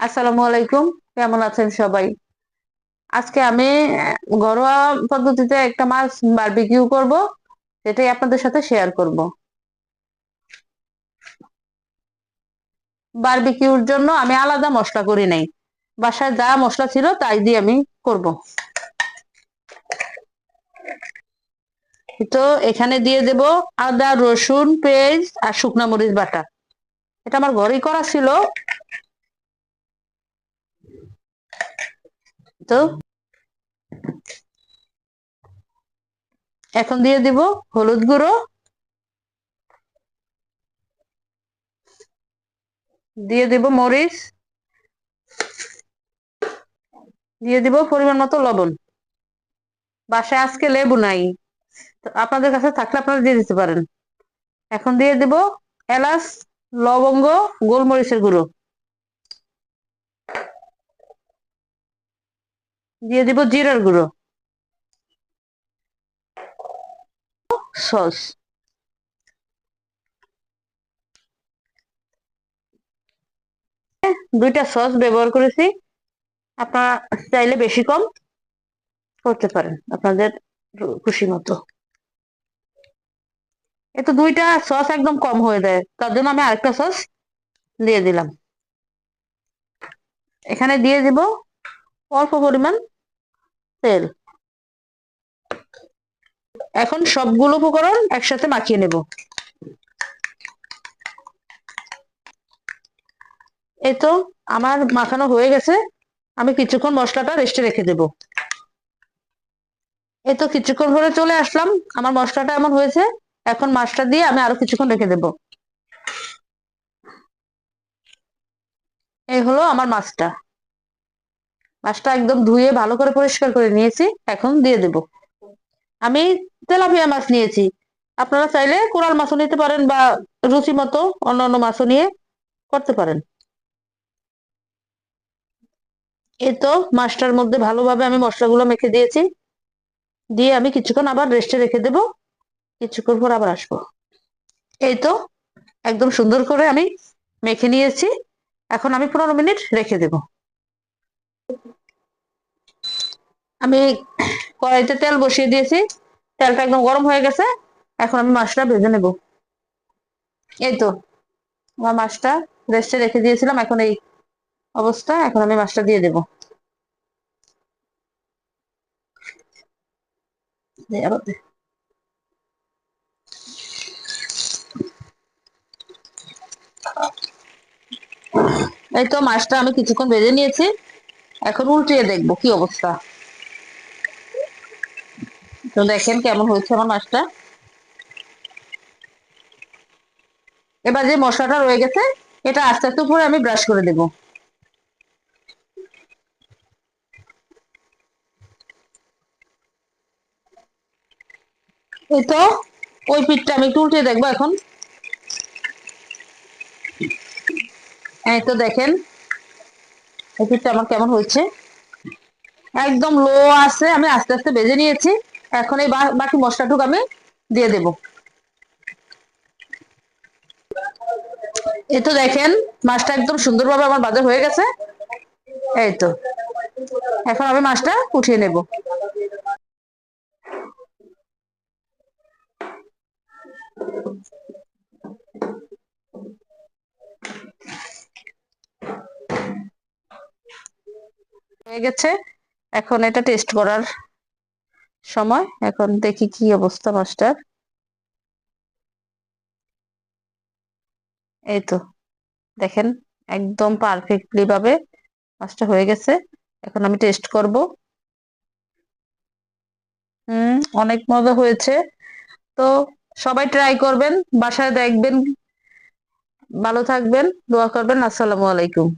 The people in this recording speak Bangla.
আসসালামু আলাইকুম কেমন আছেন সবাই? আজকে আমি ঘরোয়া পদ্ধতিতে একটা মাছ বারবিকিউ করব, সেটাই আপনাদের সাথে শেয়ার করব। বারবিকিউর জন্য আমি আলাদা মশলা করি নাই। বাসায় যা মশলা ছিল তাই দিয়ে আমি করব। তো এখানে দিয়ে দেব আদা, রসুন, পেঁয়াজ আর শুকনা মরিচ বাটা। এটা আমার ঘরেই করা ছিল। তো? এখন দিয়ে দিব হলুদ গুঁড়ো। দিয়ে দিব মরিচ। দিয়ে দিব পরিমাণ মতো লবণ। বাসায় আজকে লেবু নাই। তো আপনাদের কাছে থাকলে আপনারা দিয়ে দিতে পারেন। এখন দিয়ে দিব এলাচ, লবঙ্গ, গোলমরিচের গুঁড়ো। দিয়ে দিব জিরার গুঁড়ো। সস। দুইটা সস ব্যবহার করেছি। আপনারা চাইলে বেশি কম করতে পারেন, আপনাদের খুশি মতো। এতো দুইটা সস একদম কম হয়ে যায়, তার জন্য আমি আরেকটা সস দিয়ে দিলাম। এখানে দিয়ে দিব অল্প পরিমাণ তেল। এখন সবগুলো উপকরণ একসাথে মাখিয়ে নেব। এই তো আমার মাখানো হয়ে গেছে। আমি কিছুক্ষণ মশলাটা রেস্টে রেখে দেব। এই তো কিছুক্ষণ ধরে চলে আসলাম। আমার মশলাটা এমন হয়েছে, এখন মাছটা দিয়ে আমি আরও কিছুক্ষণ রেখে দেব। এই হলো আমার মাছটা। মাছটা একদম ধুয়ে ভালো করে পরিষ্কার করে নিয়েছি, এখন দিয়ে দেব। আমি তেলাপিয়া মাছ নিয়েছি। আপনারা চাইলে কোরাল মাছও নিতে পারেন বা রুচি মতো অন্য অন্য মাছও নিয়ে করতে পারেন। এই তো মাছটার মধ্যে ভালোভাবে আমি মশলাগুলো মেখে দিয়েছি। দিয়ে আমি কিছুক্ষণ আবার রেস্টে রেখে দেব। কিছুক্ষণ পর আবার আসব। এই তো একদম সুন্দর করে আমি মেখে নিয়েছি। এখন আমি পনেরো মিনিট রেখে দেব। আমি কড়াইতে তেল বসিয়ে দিয়েছি। তেলটা একদম গরম হয়ে গেছে। এখন আমি মাছটা ভেজে নেব। এই তো, আমার মাছটা রেস্টে রেখে দিয়েছিলাম। এখন এই অবস্থা, এখন আমি মাছটা দিয়ে দেব। এই তো, মাছটা আমি কিছুক্ষণ ভেজে নিয়েছি। এখন উল্টিয়ে দেখব কি অবস্থা। তো দেখেন কেমন হয়েছে আমার মাছটা। এবার যে মশলাটা রয়ে গেছে, এটা আস্তে আস্তে উপরে আমি ব্রাশ করে দেব। এই তো, ওই পিঠটা আমি একটু উল্টে দেখব এখন। এই তো দেখেন, এই পিঠটা আমার কেমন হয়েছে। একদম লো আছে, আমি আস্তে আস্তে বেজে নিয়েছি। এখন এই বাকি মশলাটুকু আমি দিয়ে দেব। এই তো দেখেন, মাছটা একদম সুন্দরভাবে আমার বাজার হয়ে গেছে। এই তো, এখন আমি মাছটা উঠিয়ে নেব। হয়ে গেছে, এখন এটা টেস্ট করার সময়। এখন দেখি কি অবস্থা মাস্টার। এই তো, দেখেন, একদম পারফেক্টলি ভাবে মাছটা হয়ে গেছে। এখন আমি টেস্ট করব। হুম, অনেক মজা হয়েছে। তো সবাই ট্রাই করবেন, বাসায় দেখবেন। ভালো থাকবেন, দোয়া করবেন। আসসালামু আলাইকুম।